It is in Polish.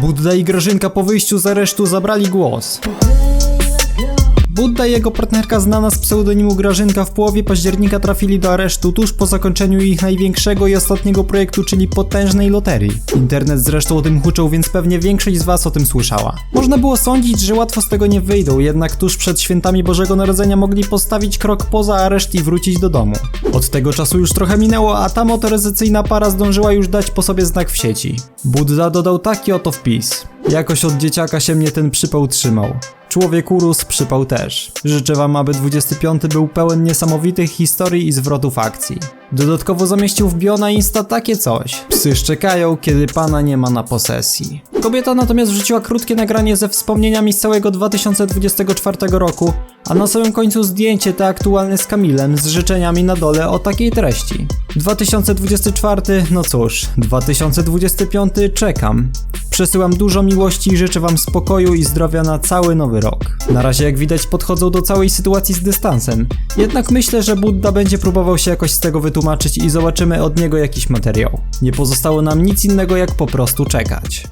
Budda i Grażynka po wyjściu z aresztu zabrali głos. Budda i jego partnerka znana z pseudonimu Grażynka w połowie października trafili do aresztu tuż po zakończeniu ich największego i ostatniego projektu, czyli potężnej loterii. Internet zresztą o tym huczał, więc pewnie większość z was o tym słyszała. Można było sądzić, że łatwo z tego nie wyjdą, jednak tuż przed świętami Bożego Narodzenia mogli postawić krok poza areszt i wrócić do domu. Od tego czasu już trochę minęło, a ta motoryzacyjna para zdążyła już dać po sobie znak w sieci. Budda dodał taki oto wpis. Jakoś od dzieciaka się mnie ten przypał trzymał. Człowiek urósł, przypał też. Życzę wam, aby 25 był pełen niesamowitych historii i zwrotów akcji. Dodatkowo zamieścił w bio na Insta takie coś. Psy szczekają, kiedy pana nie ma na posesji. Kobieta natomiast wrzuciła krótkie nagranie ze wspomnieniami z całego 2024 roku, a na samym końcu zdjęcie te aktualne z Kamilem z życzeniami na dole o takiej treści. 2024, no cóż, 2025 czekam. Przesyłam dużo miłości i życzę wam spokoju i zdrowia na cały nowy rok. Na razie jak widać podchodzą do całej sytuacji z dystansem. Jednak myślę, że Budda będzie próbował się jakoś z tego wytłumaczyć i zobaczymy od niego jakiś materiał. Nie pozostało nam nic innego jak po prostu czekać.